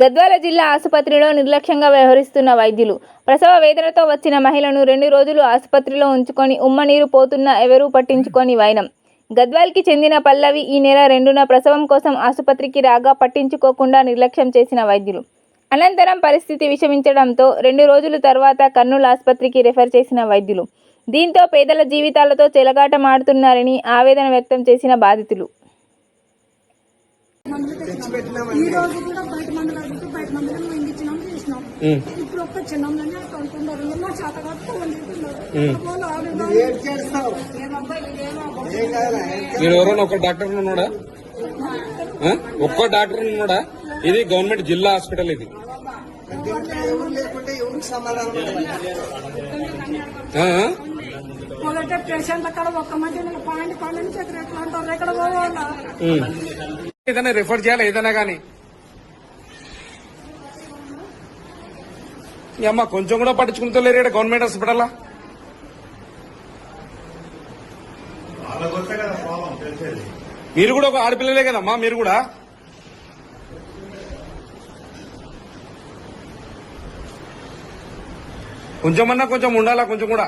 గద్వాల జిల్లా ఆసుపత్రిలో నిర్లక్ష్యంగా వ్యవహరిస్తున్న వైద్యులు. ప్రసవ వేదనతో వచ్చిన మహిళను రెండు రోజులు ఆసుపత్రిలో ఉంచుకొని ఉమ్మనీరు పోతున్నా ఎవరూ పట్టించుకొని వైనం. గద్వాల్కి చెందిన పల్లవి ఈ నెల రెండున ప్రసవం కోసం ఆసుపత్రికి రాగా పట్టించుకోకుండా నిర్లక్ష్యం చేసిన వైద్యులు. అనంతరం పరిస్థితి విషమించడంతో రెండు రోజుల తర్వాత కర్నూలు ఆసుపత్రికి రెఫర్ చేసిన వైద్యులు. దీంతో పేదల జీవితాలతో చెలగాటమాడుతున్నారని ఆవేదన వ్యక్తం చేసిన బాధితులు. ఈ రోజు కూడా బయట మందులు అడిగితే బయట మందులు మేము ఇచ్చినాం చేసినాం ఇప్పుడు ఒక్క మా చేత మీరు ఎవరైనా ఒక డాక్టర్ ఉన్నాడా? ఒక్క డాక్టర్ ఉన్నాడా? ఇది గవర్నమెంట్ జిల్లా హాస్పిటల్ ఇది? మొదట పేషెంట్ అక్కడ ఒక్క మధ్య పాయింట్ అంటారు? ఎక్కడ పోవాలా. ఏదైనా రిఫర్ చేయాలి? ఏదైనా కానీ అమ్మ కొంచెం కూడా పట్టించుకుంటలేరు ఈడ గవర్నమెంట్ హాస్పిటల్ మీరు కూడా ఒక ఆడపిల్లలే కదమ్మా మీరు కూడా? కొంచెమన్నా కొంచెం ఉండాలా కొంచెం కూడా?